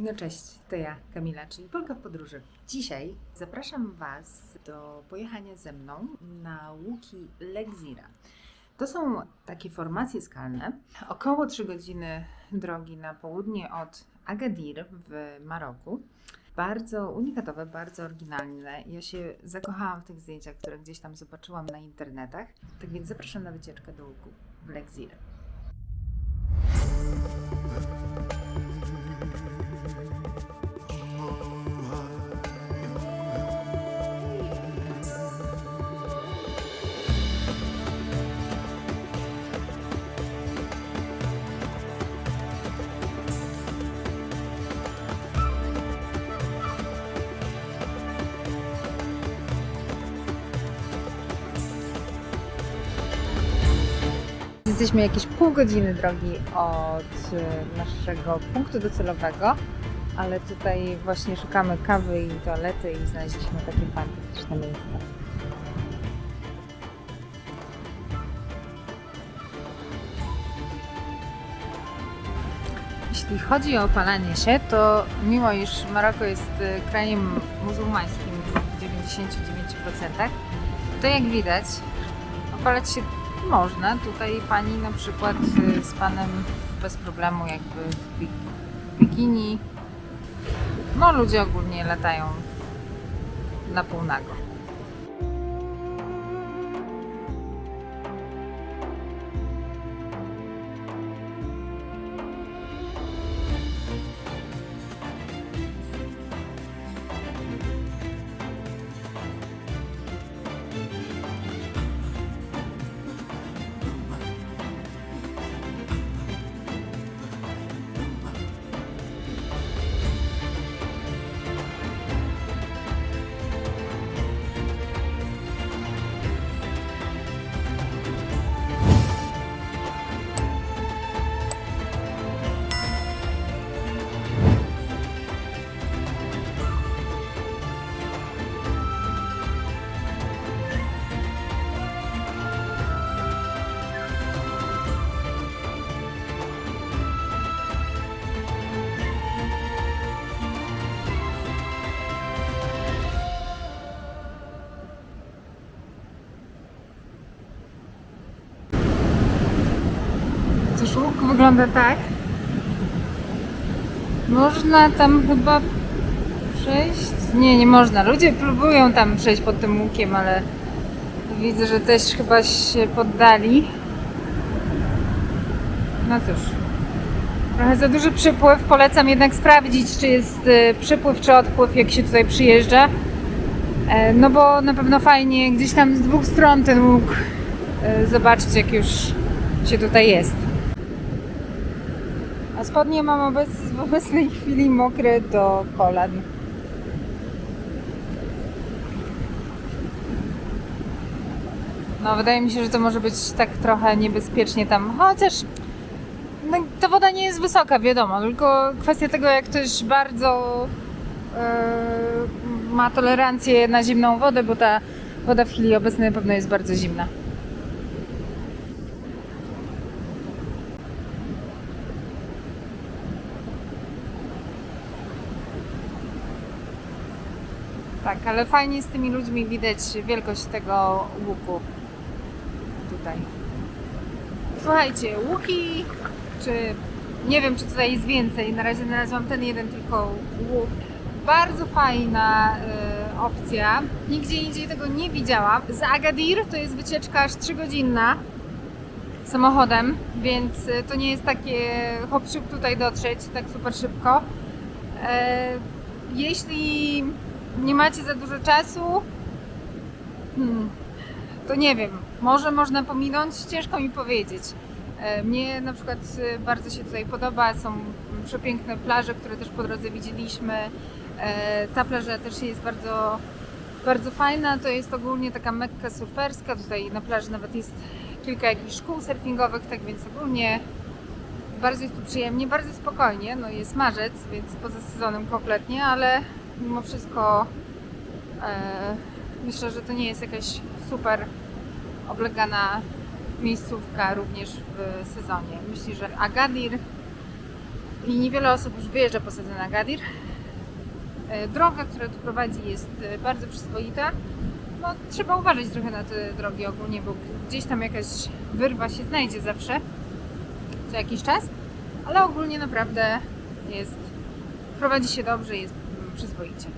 No cześć, to ja, Kamila, czyli Polka w podróży. Dzisiaj zapraszam Was do pojechania ze mną na łuki Legzira. To są takie formacje skalne, około 3 godziny drogi na południe od Agadir w Maroku. Bardzo unikatowe, bardzo oryginalne. Ja się zakochałam w tych zdjęciach, które gdzieś tam zobaczyłam na internetach. Tak więc zapraszam na wycieczkę do łuku w. Jesteśmy jakieś pół godziny drogi od e, naszego punktu docelowego, ale tutaj właśnie szukamy kawy i toalety i znaleźliśmy takie fantastyczne miejsce. Jeśli chodzi o opalanie się, to mimo iż Maroko jest e, krajem muzułmańskim w 99%, to jak widać opalać się można. Tutaj pani na przykład y, z panem bez problemu jakby w bi- w bikini. No ludzie ogólnie latają na pół łuk wygląda tak. Można tam chyba przejść? Nie, nie można. Ludzie próbują tam przejść pod tym łukiem, ale widzę, że też chyba się poddali. No cóż. Trochę za duży przypływ. Polecam jednak sprawdzić, czy jest y, przypływ, czy odpływ, jak się tutaj przyjeżdża. E, No bo na pewno fajnie gdzieś tam z dwóch stron ten łuk e, zobaczyć, jak już się tutaj jest. A spodnie mam obec, w obecnej chwili mokre do kolan. No, wydaje mi się, że to może być tak trochę niebezpiecznie tam, chociaż no, ta woda nie jest wysoka, wiadomo, tylko kwestia tego, jak ktoś bardzo e, ma tolerancję na zimną wodę, bo ta woda w chwili obecnej na pewno jest bardzo zimna. Tak, ale fajnie z tymi ludźmi widać wielkość tego łuku tutaj. Słuchajcie, łuki, czy nie wiem, czy tutaj jest więcej. Na razie znalazłam ten jeden tylko łuk. Bardzo fajna y, opcja. Nigdzie indziej tego nie widziałam. Z Agadir to jest wycieczka aż 3 godzinna samochodem, więc y, to nie jest takie hop tutaj dotrzeć tak super szybko. E, jeśli nie macie za dużo czasu, hmm, to nie wiem, może można pominąć, ciężko mi powiedzieć. E, Mnie na przykład e, bardzo się tutaj podoba, są przepiękne plaże, które też po drodze widzieliśmy. E, Ta plaża też jest bardzo, bardzo fajna, to jest ogólnie taka mekka surferska, tutaj na plaży nawet jest kilka jakichś szkół surfingowych, tak więc ogólnie bardzo jest tu przyjemnie, bardzo spokojnie, no jest marzec, więc poza sezonem kompletnie, ale mimo wszystko e, myślę, że to nie jest jakaś super oblegana miejscówka również w sezonie. Myślę, że Agadir i niewiele osób już wyjeżdża po Sedze na Gadir. E, Droga, która tu prowadzi jest e, bardzo przyzwoita. No, trzeba uważać trochę na te drogi ogólnie, bo gdzieś tam jakaś wyrwa się znajdzie zawsze, co jakiś czas, ale ogólnie naprawdę jest, prowadzi się dobrze, jest przyzwoicie.